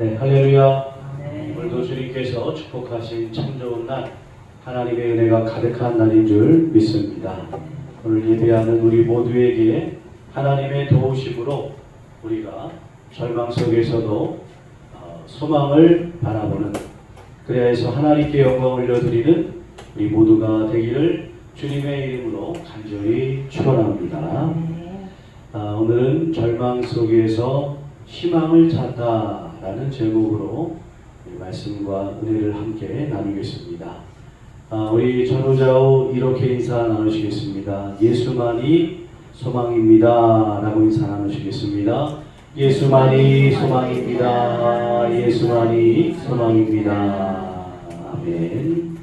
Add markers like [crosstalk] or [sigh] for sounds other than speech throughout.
네, 할렐루야. 네. 오늘도 주님께서 축복하신 참 좋은 날, 하나님의 은혜가 가득한 날인 줄 믿습니다. 오늘 예배하는 우리 모두에게 하나님의 도우심으로 우리가 절망 속에서도 어, 소망을 바라보는 그래야 해서 하나님께 영광을 올려드리는 우리 모두가 되기를 주님의 이름으로 간절히 축원합니다. 네. 아, 오늘은 절망 속에서 희망을 찾다 라는 제목으로 이 말씀과 은혜를 함께 나누겠습니다. 아, 우리 전우자우 이렇게 인사 나누시겠습니다. 예수만이 소망입니다. 라고 인사 나누시겠습니다. 예수만이 소망입니다. 예수만이 소망입니다. 아멘.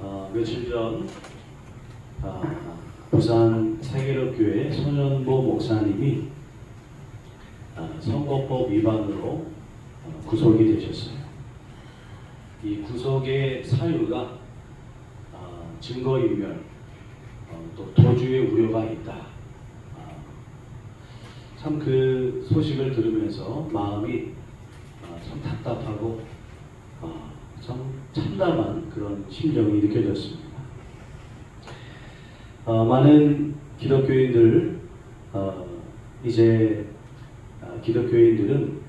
어, 며칠 전 아, 부산 세계력교회 손현보 목사님이 아, 선거법 위반으로 어, 구속이 되셨어요. 이 구속의 사유가 아, 증거인멸, 어, 또 도주의 우려가 있다. 아, 참그 소식을 들으면서 마음이 아, 참 답답하고 아, 참 참담한 그런 심정이 느껴졌습니다. 어, 많은 기독교인들 어, 이제 아, 기독교인들은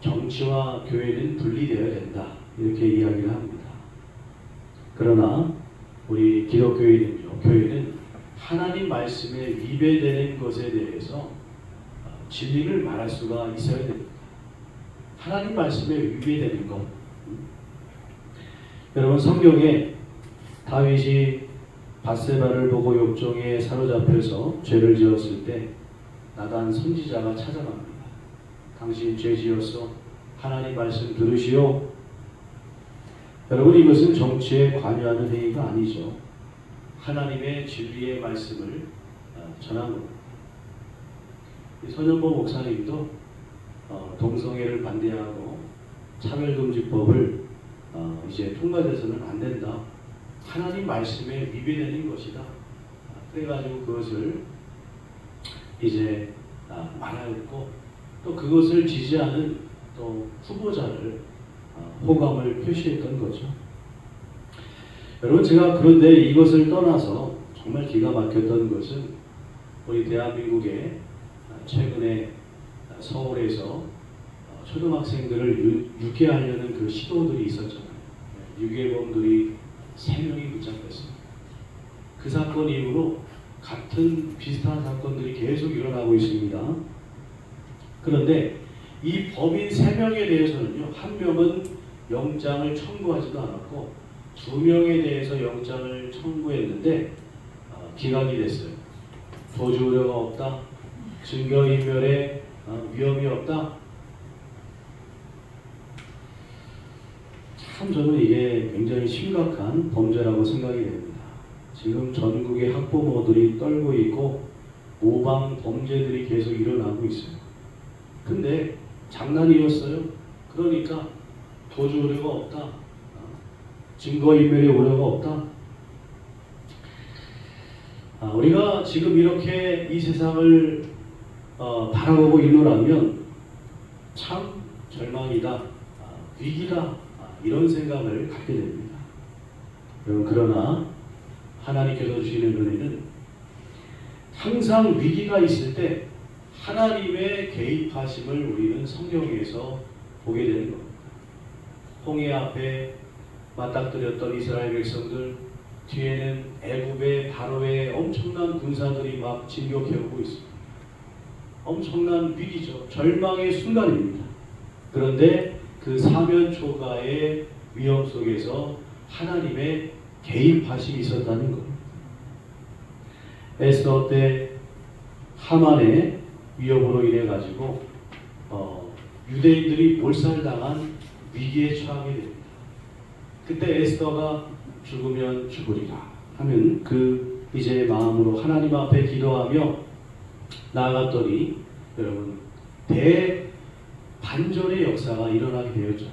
정치와 교회는 분리되어야 된다 이렇게 이야기를 합니다. 그러나 우리 기독교인은요, 교회는 하나님 말씀에 위배되는 것에 대해서 어, 진리를 말할 수가 있어야 됩니다. 하나님 말씀에 위배되는 것. 음. 여러분 성경에 다윗이 바세바를 보고 욕정에 사로잡혀서 죄를 지었을 때 나단 선지자가 찾아갑니다. 당신 죄 지었어. 하나님 말씀 들으시오. 여러분 이것은 정치에 관여하는 행위가 아니죠. 하나님의 진리의 말씀을 어, 전한 겁니다. 이 손현보 목사님도 어, 동성애를 반대하고 차별금지법을 어, 이제 통과돼서는 안 된다. 하나님 말씀에 위배되는 것이다. 아, 그래가지고 그것을 이제 아, 말하였고 또 그것을 지지하는 또 후보자를 아, 호감을 표시했던 거죠. 여러분 제가 그런데 이것을 떠나서 정말 기가 막혔던 것은 우리 대한민국에 아, 최근에 아, 서울에서 어, 초등학생들을 유, 유괴하려는 그 시도들이 있었잖아요. 네, 유괴범들이 세 명이 붙잡혔습니다. 그 사건 이후로 같은 비슷한 사건들이 계속 일어나고 있습니다. 그런데 이 범인 세 명에 대해서는요, 한 명은 영장을 청구하지도 않았고 두 명에 대해서 영장을 청구했는데 어, 기각이 됐어요. 도주 우려가 없다, 증거 인멸에 어, 위험이 없다. 참 저는 이게 굉장히 심각한 범죄라고 생각이 됩니다. 지금 전국의 학부모들이 떨고 있고 모방 범죄들이 계속 일어나고 있어요. 근데 장난이었어요. 그러니까 도주 우려가 없다. 어, 증거 인멸의 우려가 없다. 아, 우리가 지금 이렇게 이 세상을 어, 바라보고 있노라면 참 절망이다, 아, 위기다 아, 이런 생각을 갖게 됩니다. 여러분 그러나 하나님께서 주시는 은혜는 항상 위기가 있을 때 하나님의 개입하심을 우리는 성경에서 보게 되는 겁니다. 홍해 앞에 맞닥뜨렸던 이스라엘 백성들 뒤에는 애굽의 바로의 엄청난 군사들이 막 진격해오고 있습니다. 엄청난 위기죠. 절망의 순간입니다. 그런데 그 사면 초가의 위험 속에서 하나님의 개입하심이 있었다는 겁니다. 에스더 때 하만의 위협으로 인해 가지고 어, 유대인들이 몰살당한 위기에 처하게 됩니다. 그때 에스더가 죽으면 죽으리라 하면 그 이제 마음으로 하나님 앞에 기도하며 나아갔더니 여러분 대반전의 역사가 일어나게 되었죠.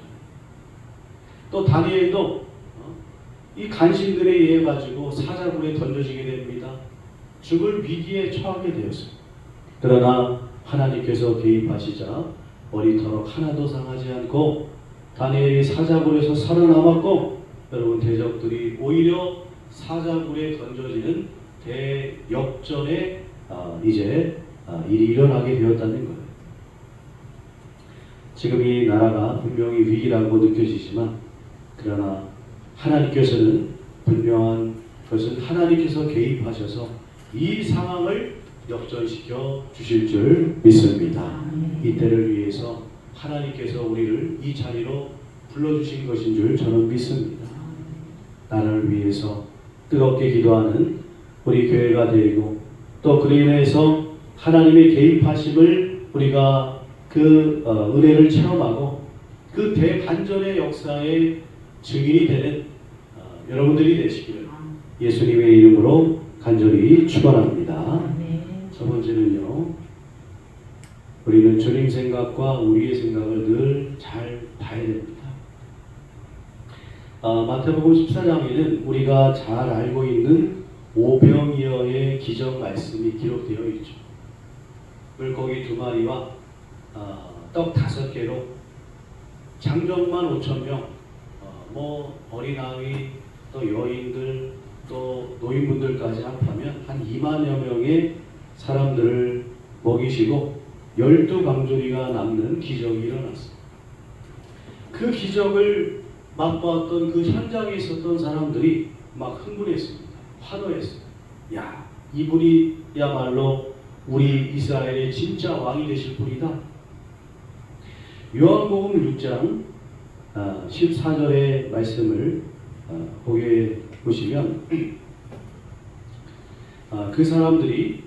또 다니엘도 어, 이 간신들에 의해 가지고 사자굴에 던져지게 됩니다. 죽을 위기에 처하게 되었어요. 그러나 하나님께서 개입하시자 머리털럭 하나도 상하지 않고 다니엘이 사자굴에서 살아남았고 여러분 대적들이 오히려 사자굴에 던져지는 대역전에 아, 이제 아, 일이 일어나게 되었다는 거예요. 지금 이 나라가 분명히 위기라고 느껴지지만 그러나 하나님께서는 분명한 것은 하나님께서 개입하셔서 이 상황을 역전시켜 주실 줄 믿습니다. 이 때를 위해서 하나님께서 우리를 이 자리로 불러주신 것인 줄 저는 믿습니다. 나라를 위해서 뜨겁게 기도하는 우리 교회가 되고 또 그로 인해서 하나님의 개입하심을 우리가 그 어, 은혜를 체험하고 그 대반전의 역사의 증인이 되는 어, 여러분들이 되시기를 예수님의 이름으로 간절히 축원합니다. 첫 번째는요. 우리는 주님 생각과 우리의 생각을 늘 잘 봐야 됩니다. 아, 마태복음 14장에는 우리가 잘 알고 있는 오병이어의 기적 말씀이 기록되어 있죠. 물고기 두 마리와 아, 떡 다섯 개로 장정만 5천 명, 어, 뭐 어린아이, 또 여인들, 또 노인분들까지 합하면 한 2만여 명의 사람들을 먹이시고 열두 강조리가 남는 기적이 일어났습니다. 그 기적을 맛보았던 그 현장에 있었던 사람들이 막 흥분했습니다. 환호했어요. 야, 이분이야말로 우리 이스라엘의 진짜 왕이 되실 분이다. 요한복음 6장 14절의 말씀을 아, 보게 보시면 아, 그 사람들이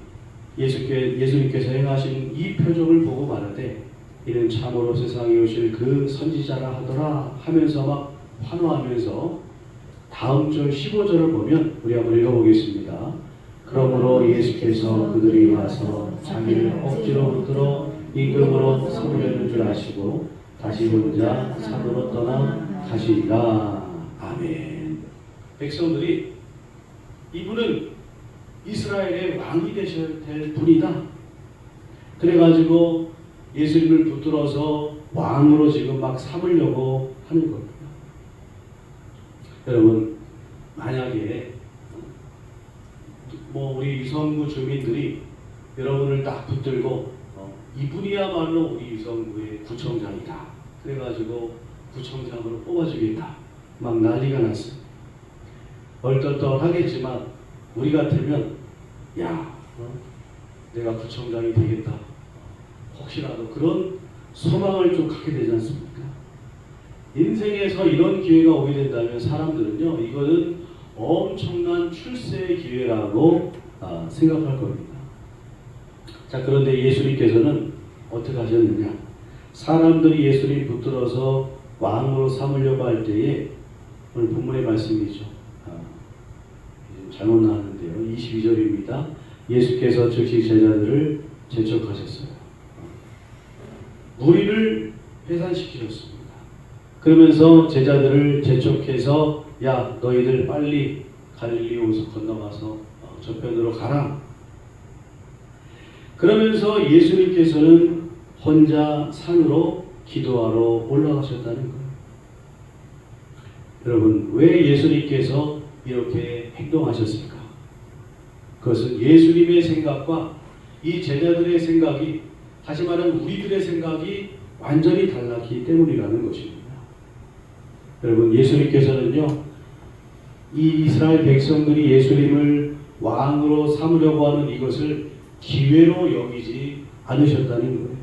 예수께, 예수님께서 행하신 이 표적을 보고 말하되 이는 참으로 세상에 오실 그 선지자라 하더라 하면서 막 환호하면서 다음 절 15절을 보면 우리 한번 읽어보겠습니다. 그러므로 예수께서 그들이 와서 자기를 억지로 붙들어 임금으로 사모되는 줄 아시고 다시 혼자 산으로 떠나 가시리라. 아멘. 백성들이 이분은 이스라엘의 왕이 되셔야 될 분이다. 그래가지고 예수님을 붙들어서 왕으로 지금 막 삼으려고 하는 겁니다. 여러분, 만약에 뭐 우리 유성구 주민들이 여러분을 딱 붙들고 어, 이분이야말로 우리 유성구의 구청장이다. 그래가지고 구청장으로 뽑아주겠다. 막 난리가 났어요. 얼떨떨하겠지만 우리 같으면 야 어? 내가 구청장이 되겠다. 혹시라도 그런 소망을 좀 갖게 되지 않습니까? 인생에서 이런 기회가 오게 된다면 사람들은요 이거는 엄청난 출세의 기회라고 아, 생각할 겁니다. 자 그런데 예수님께서는 어떻게 하셨느냐? 사람들이 예수님 붙들어서 왕으로 삼으려고 할 때에 오늘 본문의 말씀이죠. 아, 잘못 나왔는데요. 22절입니다. 예수께서 즉시 제자들을 재촉하셨어요. 무리를 해산시키셨습니다. 그러면서 제자들을 재촉해서 야 너희들 빨리 갈릴리 호수 건너가서 어, 저편으로 가라. 그러면서 예수님께서는 혼자 산으로 기도하러 올라가셨다는 거예요. 여러분 왜 예수님께서 이렇게 행동하셨을까? 그것은 예수님의 생각과 이 제자들의 생각이 다시 말하면 우리들의 생각이 완전히 달랐기 때문이라는 것입니다. 여러분 예수님께서는요 이 이스라엘 백성들이 예수님을 왕으로 삼으려고 하는 이것을 기회로 여기지 않으셨다는 거예요.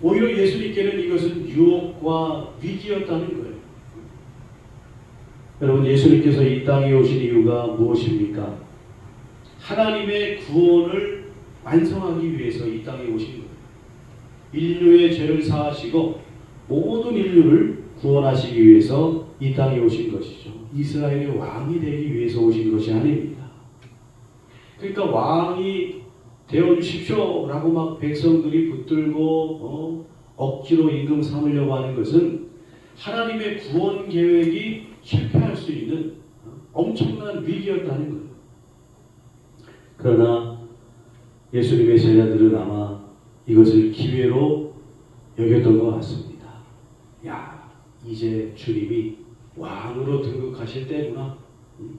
오히려 예수님께는 이것은 유혹과 위기였다는 거예요. 여러분 예수님께서 이 땅에 오신 이유가 무엇입니까? 하나님의 구원을 완성하기 위해서 이 땅에 오신 거예요. 인류의 죄를 사하시고 모든 인류를 구원하시기 위해서 이 땅에 오신 것이죠. 이스라엘의 왕이 되기 위해서 오신 것이 아닙니다. 그러니까 왕이 되어 주십시오라고 막 백성들이 붙들고 어, 억지로 임금 삼으려고 하는 것은 하나님의 구원 계획이 실패할 수 있는 엄청난 위기였다는 거예요. 그러나 예수님의 제자들은 아마 이것을 기회로 여겼던 것 같습니다. 야, 이제 주님이 왕으로 등극하실 때구나. 음.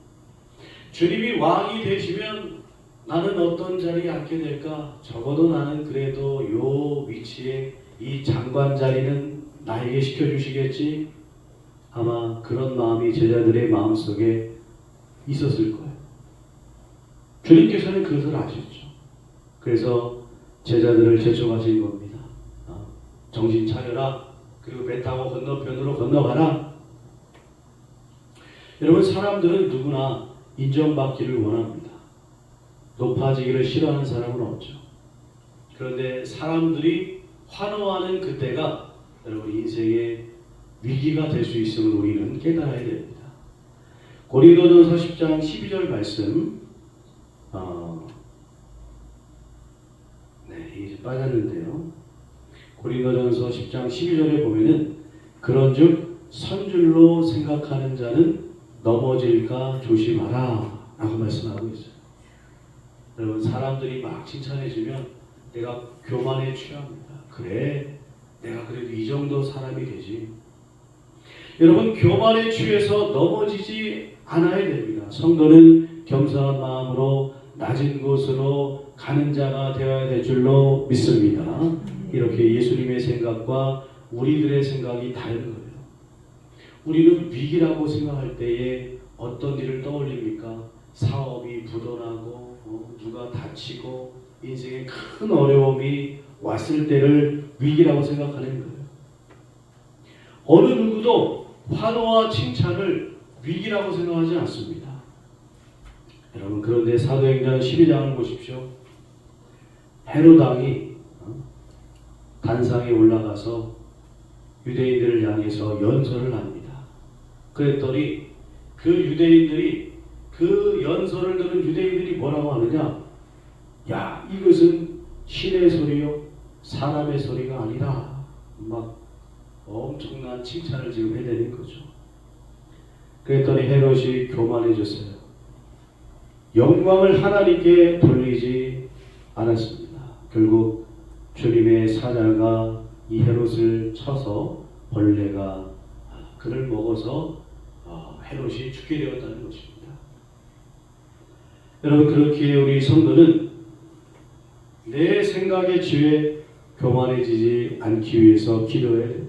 주님이 왕이 되시면 나는 어떤 자리에 앉게 될까? 적어도 나는 그래도 요 위치에 이 장관 자리는 나에게 시켜주시겠지? 아마 그런 마음이 제자들의 마음속에 있었을 거예요. 주님께서는 그것을 아셨죠. 그래서 제자들을 제촉하신 겁니다. 어, 정신 차려라. 그리고 배 타고 건너편으로 건너가라. 여러분 사람들은 누구나 인정받기를 원합니다. 높아지기를 싫어하는 사람은 없죠. 그런데 사람들이 환호하는 그때가 여러분 인생의 위기가 될 수 있음을 우리는 깨달아야 됩니다. 고린도전서 10장 12절 말씀 어, 네, 이제 빠졌는데요. 고린도전서 10장 12절에 보면은 그런즉 선줄로 생각하는 자는 넘어질까 조심하라 라고 말씀하고 있어요. 여러분 사람들이 막 칭찬해주면 내가 교만에 취합니다. 그래 내가 그래도 이 정도 사람이 되지. 여러분 교만에 취해서 넘어지지 않아야 됩니다. 성도는 겸손한 마음으로 낮은 곳으로 가는 자가 되어야 될 줄로 믿습니다. 이렇게 예수님의 생각과 우리들의 생각이 다른 거예요. 우리는 위기라고 생각할 때에 어떤 일을 떠올립니까? 사업이 부도나고 어, 누가 다치고 인생에 큰 어려움이 왔을 때를 위기라고 생각하는 거예요. 어느 누구도 환호와 칭찬을 위기라고 생각하지 않습니다. 여러분 그런데 사도행전 12장을 보십시오. 헤로당이 어, 단상에 올라가서 유대인들을 향해서 연설을 합니다. 그랬더니 그 유대인들이 그 연설을 들은 유대인들이 뭐라고 하느냐? 야 이것은 신의 소리요 사람의 소리가 아니라 막 엄청난 칭찬을 지금 해내는 거죠. 그랬더니 헤롯이 교만해졌어요. 영광을 하나님께 돌리지 않았습니다. 결국 주님의 사자가 이 헤롯을 쳐서 벌레가 그를 먹어서 어, 헤롯이 죽게 되었다는 것입니다. 여러분 그렇게 우리 성도는 내 생각의 지에 교만해지지 않기 위해서 기도해야 됩니다.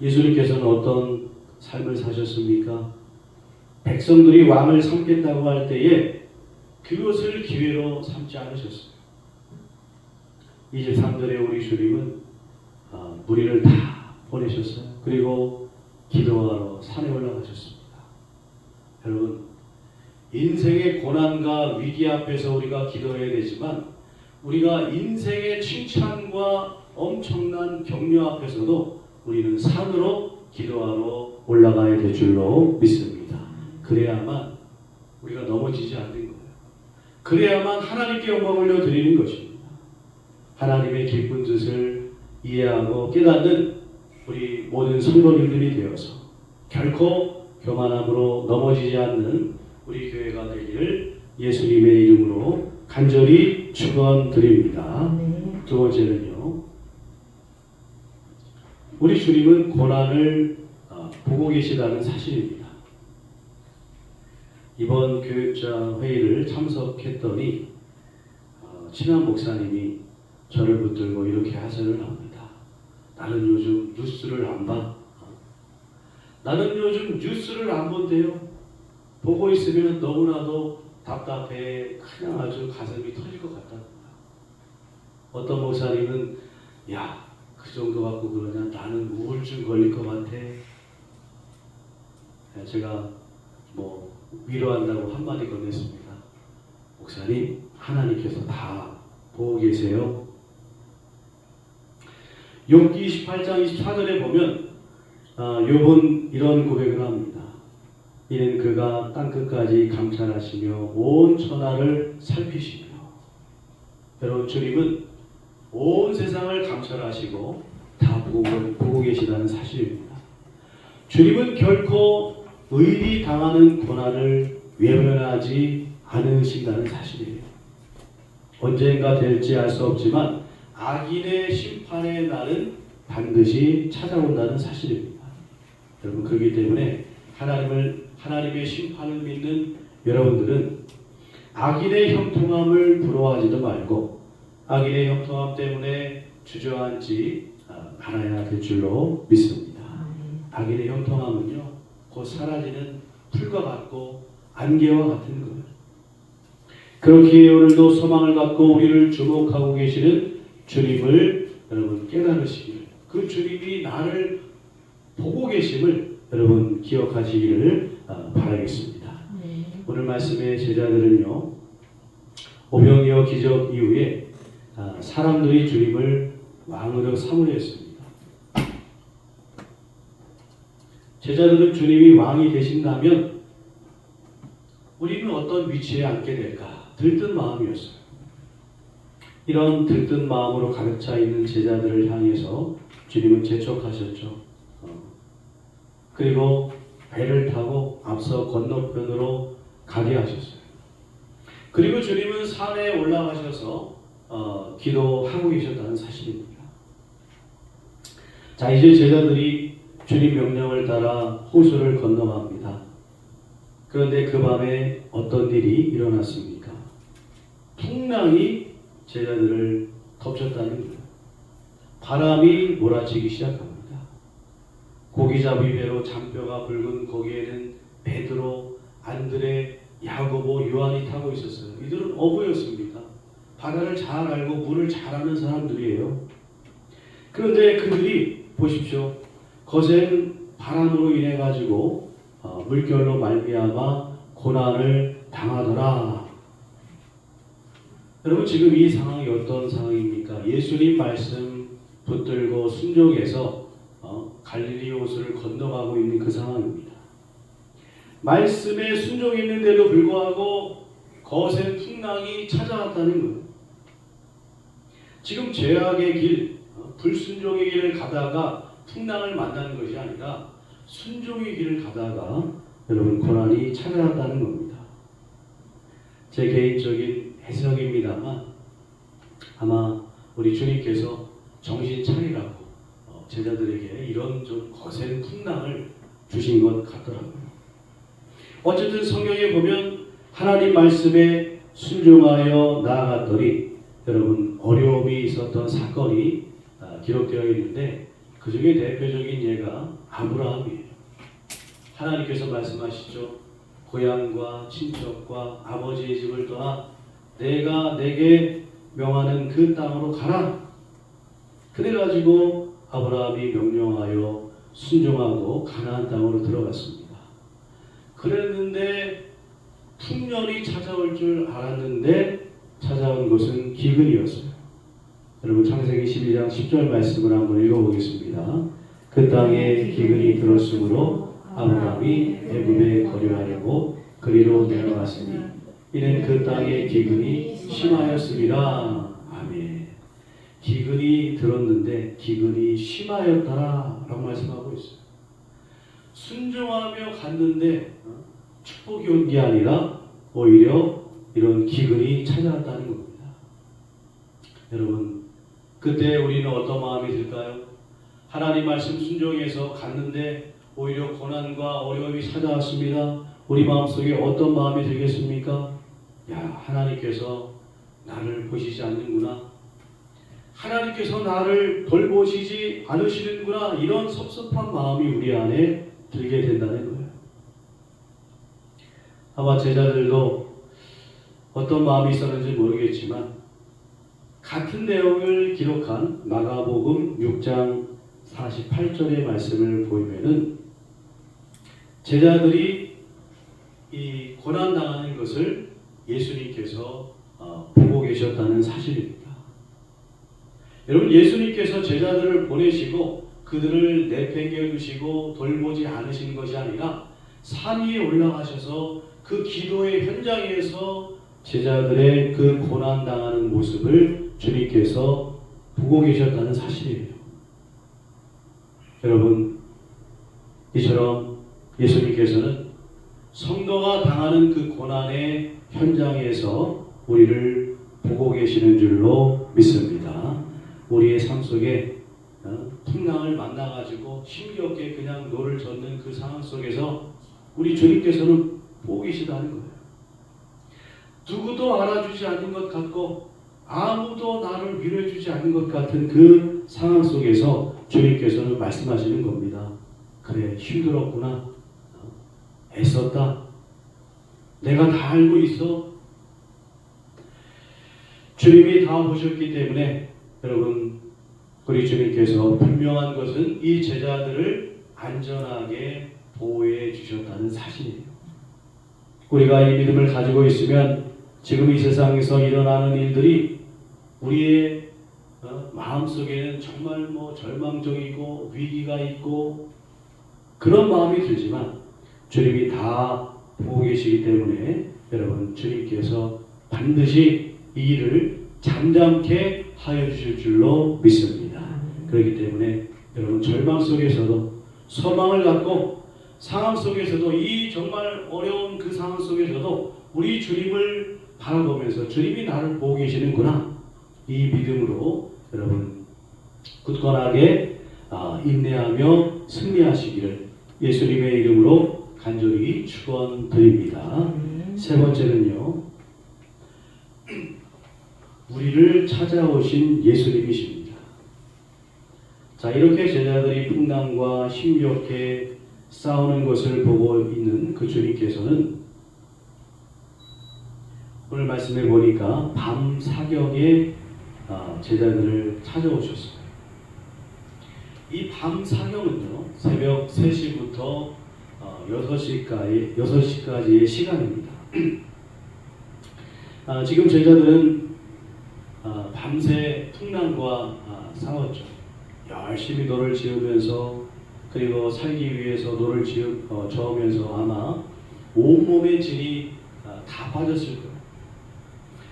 예수님께서는 어떤 삶을 사셨습니까? 백성들이 왕을 삼겠다고 할 때에 그것을 기회로 삼지 않으셨어요. 23절에 우리 주님은 아, 무리를 다 보내셨어요. 그리고 기도하러 산에 올라가셨습니다. 여러분, 인생의 고난과 위기 앞에서 우리가 기도해야 되지만 우리가 인생의 칭찬과 엄청난 격려 앞에서도 우리는 산으로 기도하러 올라가야 될 줄로 믿습니다. 그래야만 우리가 넘어지지 않는 거예요. 그래야만 하나님께 영광을 올려드리는 것입니다. 하나님의 기쁜 뜻을 이해하고 깨닫는 우리 모든 성도님들이 되어서 결코 교만함으로 넘어지지 않는 우리 교회가 되기를 예수님의 이름으로 간절히 축원드립니다. 네. 두 번째는요. 우리 주님은 고난을 어, 보고 계시다는 사실입니다. 이번 교육자 회의를 참석했더니 어, 친한 목사님이 저를 붙들고 이렇게 하선을 합니다. 나는 요즘 뉴스를 안 봐. 나는 요즘 뉴스를 안 본대요. 보고 있으면 너무나도 답답해 그냥 아주 가슴이 터질 것 같다. 어떤 목사님은 야 그 정도 갖고 그러냐 나는 우울증 걸릴 것 같아. 제가 뭐 위로한다고 한마디 건넸습니다. 목사님 하나님께서 다 보고 계세요. 욥기 28장 24절에 보면 아, 욥은 이런 고백을 합니다. 이는 그가 땅끝까지 감찰하시며 온 천하를 살피시며 여러분 주님은 온 세상을 감찰하시고 다 보고, 보고 계시다는 사실입니다. 주님은 결코 의리 당하는 고난을 외면하지 않으신다는 사실이에요. 언젠가 될지 알 수 없지만 악인의 심판의 날은 반드시 찾아온다는 사실입니다. 여러분 그렇기 때문에 하나님을 하나님의 심판을 믿는 여러분들은 악인의 형통함을 부러워하지도 말고 악인의 형통함 때문에 주저앉지 아, 말아야 될 줄로 믿습니다. 악인의 형통함은요 곧 사라지는 풀과 같고 안개와 같은 거예요. 그렇게 오늘도 소망을 갖고 우리를 주목하고 계시는 주님을 여러분 깨달으시기를 그 주님이 나를 보고 계심을 여러분 기억하시기를 아, 바라겠습니다. 네. 오늘 말씀의 제자들은요 오병이어 기적 이후에 아, 사람들이 주님을 왕으로 삼으려 했습니다. 제자들은 주님이 왕이 되신다면 우리는 어떤 위치에 앉게 될까 들뜬 마음이었어요. 이런 들뜬 마음으로 가득 차 있는 제자들을 향해서 주님은 재촉하셨죠. 어. 그리고 배를 타고 앞서 건너편으로 가게 하셨어요. 그리고 주님은 산에 올라가셔서 어, 기도하고 계셨다는 사실입니다. 자 이제 제자들이 주님 명령을 따라 호수를 건너갑니다. 그런데 그 밤에 어떤 일이 일어났습니까? 풍랑이 제자들을 덮쳤다는 거예요. 바람이 몰아치기 시작합니다. 고기잡이 배로 잔뼈가 붉은 거기에는 베드로, 안드레, 야고보, 요한이 타고 있었어요. 이들은 어부였습니다. 바다를 잘 알고 물을 잘 아는 사람들이에요. 그런데 그들이 보십시오. 거센 바람으로 인해 가지고 어, 물결로 말미암아 고난을 당하더라. 여러분 지금 이 상황이 어떤 상황입니까? 예수님 말씀 붙들고 순종해서 어, 갈릴리 호수를 건너가고 있는 그 상황입니다. 말씀에 순종했는데도 불구하고 거센 풍랑이 찾아왔다는 거예요. 지금 죄악의 길, 어, 불순종의 길을 가다가 풍랑을 만나는 것이 아니라 순종의 길을 가다가 여러분 고난이 찾아왔다는 겁니다. 제 개인적인 해석입니다만 아마 우리 주님께서 정신 차리라고 어, 제자들에게 이런 좀 거센 풍랑을 주신 것 같더라고요. 어쨌든 성경에 보면 하나님 말씀에 순종하여 나아갔더니 여러분 어려움이 있었던 사건이 아, 기록되어 있는데 그 중에 대표적인 예가 아브라함이에요. 하나님께서 말씀하시죠. 고향과 친척과 아버지의 집을 떠나 내가 내게 명하는 그 땅으로 가라. 그래 가지고 아브라함이 명령하여 순종하고 가나안 땅으로 들어갔습니다. 그랬는데 풍년이 찾아올 줄 알았는데 찾아온 것은 기근이었어요. 여러분 창세기 12장 10절 말씀을 한번 읽어보겠습니다. 그 땅에 기근이 들었으므로 아브라함이 애굽에 거류하려고 그리로 내려갔으니 이는 그 땅에 기근이 심하였습니다. 아멘. 기근이 들었는데 기근이 심하였더라라고 말씀하고 있어요. 순종하며 갔는데 어? 축복이 온 게 아니라 오히려 이런 기근이 찾아왔다는 겁니다. 여러분 그때 우리는 어떤 마음이 들까요? 하나님 말씀 순종해서 갔는데 오히려 고난과 어려움이 찾아왔습니다. 우리 마음속에 어떤 마음이 들겠습니까? 야, 하나님께서 나를 보시지 않는구나. 하나님께서 나를 돌보시지 않으시는구나. 이런 섭섭한 마음이 우리 안에 들게 된다는 거예요. 아마 제자들도 어떤 마음이 있었는지 모르겠지만 같은 내용을 기록한 마가복음 6장 48절의 말씀을 보면은 제자들이 이 고난 당하는 것을 예수님께서 어, 보고 계셨다는 사실입니다. 여러분 예수님께서 제자들을 보내시고 그들을 내팽겨 두시고 돌보지 않으신 것이 아니라 산 위에 올라가셔서 그 기도의 현장에서 제자들의 그 고난 당하는 모습을 주님께서 보고 계셨다는 사실이에요. 여러분 이처럼 예수님께서는 성도가 당하는 그 고난의 현장에서 우리를 보고 계시는 줄로 믿습니다. 우리의 삶 속에 어, 풍랑을 만나가지고 힘겹게 그냥 노를 젓는 그 상황 속에서 우리 주님께서는 보고 계시다는 거예요. 누구도 알아주지 않는 것 같고 아무도 나를 위로해 주지 않는 것 같은 그 상황 속에서 주님께서는 말씀하시는 겁니다. 그래 힘들었구나. 어, 애썼다. 내가 다 알고 있어. 주님이 다 보셨기 때문에 여러분 우리 주님께서 분명한 것은 이 제자들을 안전하게 보호해 주셨다는 사실이에요. 우리가 이 믿음을 가지고 있으면 지금 이 세상에서 일어나는 일들이 우리의 어, 마음속에는 정말 뭐 절망적이고 위기가 있고 그런 마음이 들지만 주님이 다 보고 계시기 때문에 여러분 주님께서 반드시 이 일을 잠잠케 하여 주실 줄로 믿습니다. 그렇기 때문에 여러분 절망 속에서도 소망을 갖고 상황 속에서도 이 정말 어려운 그 상황 속에서도 우리 주님을 바라보면서 주님이 나를 보고 계시는구나 이 믿음으로 여러분 굳건하게 아, 인내하며 승리하시기를 예수님의 이름으로 간절히 축원드립니다. 세 번째는요. 우리를 찾아오신 예수님이십니다. 자, 이렇게 제자들이 풍랑과 힘겹게 싸우는 것을 보고 있는 그 주님께서는 오늘 말씀해 보니까 밤 사경에 아, 제자들을 찾아오셨어요. 이 밤 사경은요, 새벽 3시부터 6시까지, 6시까지의 시간입니다. [clears throat] 아, 지금 제자들은 아, 밤새 풍랑과 아, 싸웠죠. 열심히 노를 지으면서 그리고 살기 위해서 노를 지으, 어, 저으면서 아마 온몸의 아, 다 빠졌을 거예요.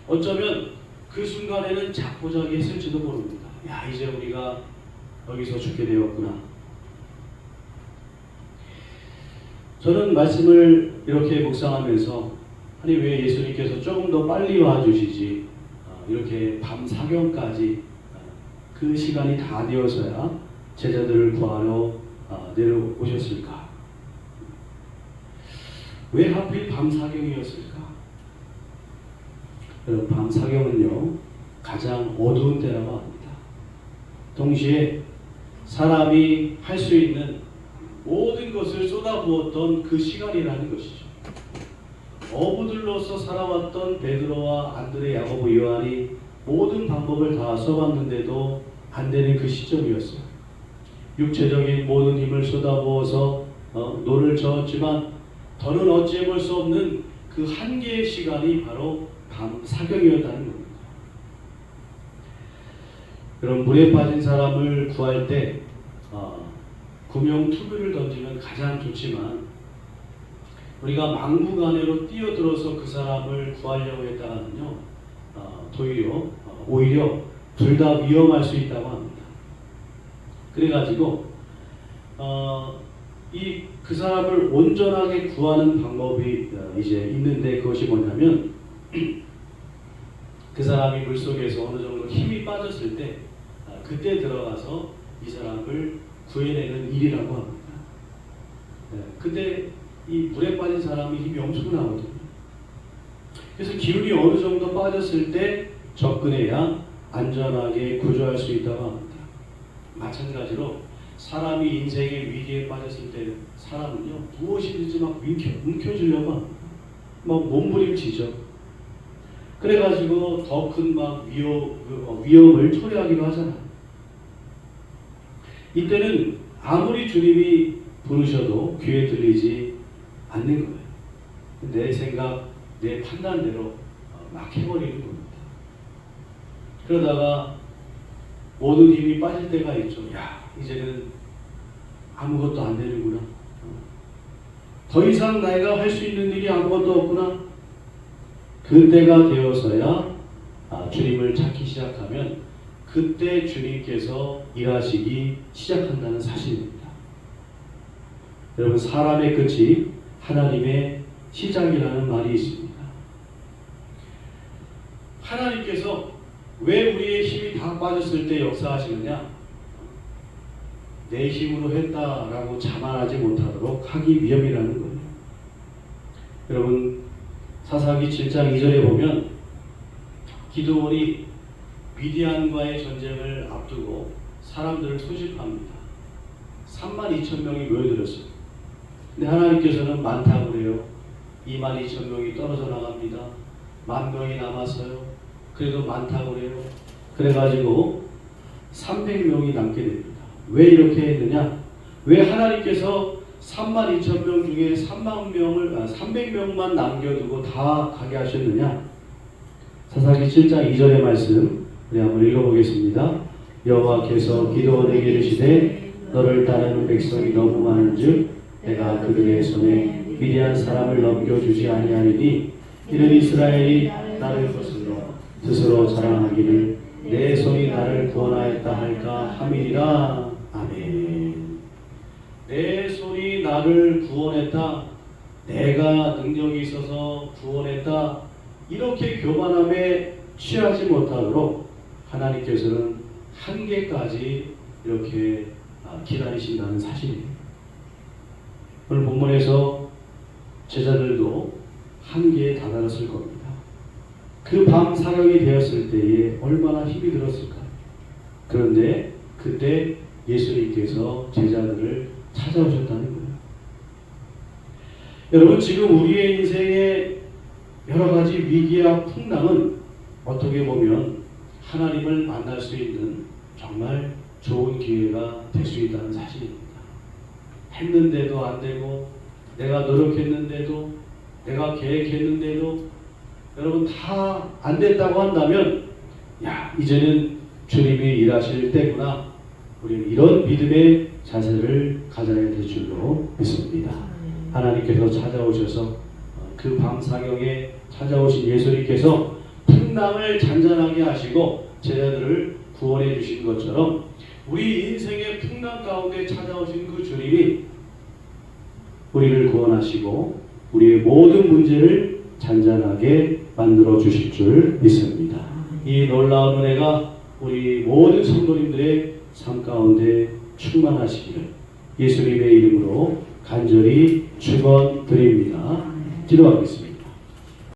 어쩌면 그 순간에는 자포자기 했을지도 모릅니다. 야 이제 우리가 여기서 죽게 되었구나. 저는 말씀을 이렇게 묵상하면서 아니 왜 예수님께서 조금 더 빨리 와주시지 어, 이렇게 밤 사경까지 어, 그 시간이 다 되어서야 제자들을 구하러 어, 내려오셨을까? 왜 하필 밤 사경이었을까? 여러분 밤 사경은요 가장 어두운 때라고 합니다. 동시에 사람이 할 수 있는 모든 것을 쏟아부었던 그 시간이라는 것이죠. 어부들로서 살아왔던 베드로와 안드레, 야고보, 요한이 모든 방법을 다 써봤는데도 안 되는 그 시점이었어요. 육체적인 모든 힘을 쏟아부어서 어, 노를 저었지만 더는 어찌해 볼 수 없는 그 한계의 시간이 바로 밤 사경이었다는 겁니다. 그럼 물에 빠진 사람을 구할 때 어, 구명 투비를 던지면 가장 좋지만 우리가 막무가내로 뛰어들어서 그 사람을 구하려고 했다가는요 어, 도리어 어, 오히려 둘 다 위험할 수 있다고 합니다. 그래가지고 어, 이 그 사람을 온전하게 구하는 방법이 어, 이제 있는데 그것이 뭐냐면 [clears throat] 그 사람이 물 속에서 어느 정도 힘이 빠졌을 때 아, 그때 들어가서 이 사람을 구해내는 일이라고 합니다. 네, 근데 이 물에 빠진 사람이 힘이 엄청나거든요. 그래서 기운이 어느 정도 빠졌을 때 접근해야 안전하게 구조할 수 있다고 합니다. 마찬가지로 사람이 인생의 위기에 빠졌을 때 사람은요 무엇이든지 막 움켜, 움켜주려고. 막 몸부림치죠. 그래가지고 더 큰 막 위험, 어, 위험을 초래하기도 하잖아요. 이때는 아무리 주님이 부르셔도 귀에 들리지 않는 거예요. 내 생각, 내 판단대로 어, 막 해버리는 겁니다. 그러다가 모든 힘이 빠질 때가 있죠. 야, 이제는 아무것도 안 되는구나. 더 이상 내가 할 수 있는 일이 아무것도 없구나. 그때가 되어서야 아, 주님을 찾기 시작하면 그때 주님께서 일하시기 시작한다는 사실입니다. 여러분 사람의 끝이 하나님의 시작이라는 말이 있습니다. 하나님께서 왜 우리의 힘이 다 빠졌을 때 역사하시느냐? 내 힘으로 했다라고 자만하지 못하도록 하기 위함이라는 거예요. 여러분 사사기 7장 2절에 보면 기도원이 미디안과의 전쟁을 앞두고 사람들을 소집합니다. 3만 2천 명이 모여들었어요. 근데 하나님께서는 많다고 그래요. 2만 2천 명이 떨어져 나갑니다. 만 명이 남았어요. 그래도 많다고 그래요. 그래가지고 300명이 남게 됩니다. 왜 이렇게 했느냐? 왜 하나님께서 3만 2천 명 중에 3만 명을 아, 300명만 남겨두고 다 가게 하셨느냐? 사사기 7장 2절의 말씀 우리 한번 읽어보겠습니다. 여호와께서 기도원에게 이르시되 너를 따르는 백성이 너무 많은즉 내가 그들의 손에 미디안 사람을 넘겨주지 아니하리니 이는 이스라엘이 나를 거슬러 스스로 자랑하기를 내 손이 나를 구원하였다 할까 함이니라 아멘 내 손이 나를 구원했다 내가 능력이 있어서 구원했다 이렇게 교만함에 취하지 못하도록 하나님께서는 한계까지 이렇게 아, 기다리신다는 사실이에요. 오늘 본문에서 제자들도 한계에 다다랐을 겁니다. 그 밤 사경이 되었을 때에 얼마나 힘이 들었을까. 그런데 그때 예수님께서 제자들을 찾아오셨다는 거예요. 여러분 지금 우리의 인생에 여러 가지 위기와 풍랑은 어떻게 보면 하나님을 만날 수 있는 정말 좋은 기회가 될 수 있다는 사실입니다. 했는데도 안 되고 내가 노력했는데도 내가 계획했는데도 여러분 다 안 됐다고 한다면 야 이제는 주님이 일하실 때구나 우리는 이런 믿음의 자세를 가져야 될 줄로 믿습니다. 하나님께서 찾아오셔서 그 밤사경에 찾아오신 예수님께서 풍랑을 잔잔하게 하시고 제자들을 구원해 주신 것처럼 우리 인생의 풍랑 가운데 찾아오신 그 주님이 우리를 구원하시고 우리의 모든 문제를 잔잔하게 만들어 주실 줄 믿습니다. 이 놀라운 은혜가 우리 모든 성도님들의 삶 가운데 충만하시기를 예수님의 이름으로 간절히 축원드립니다. 기도하겠습니다.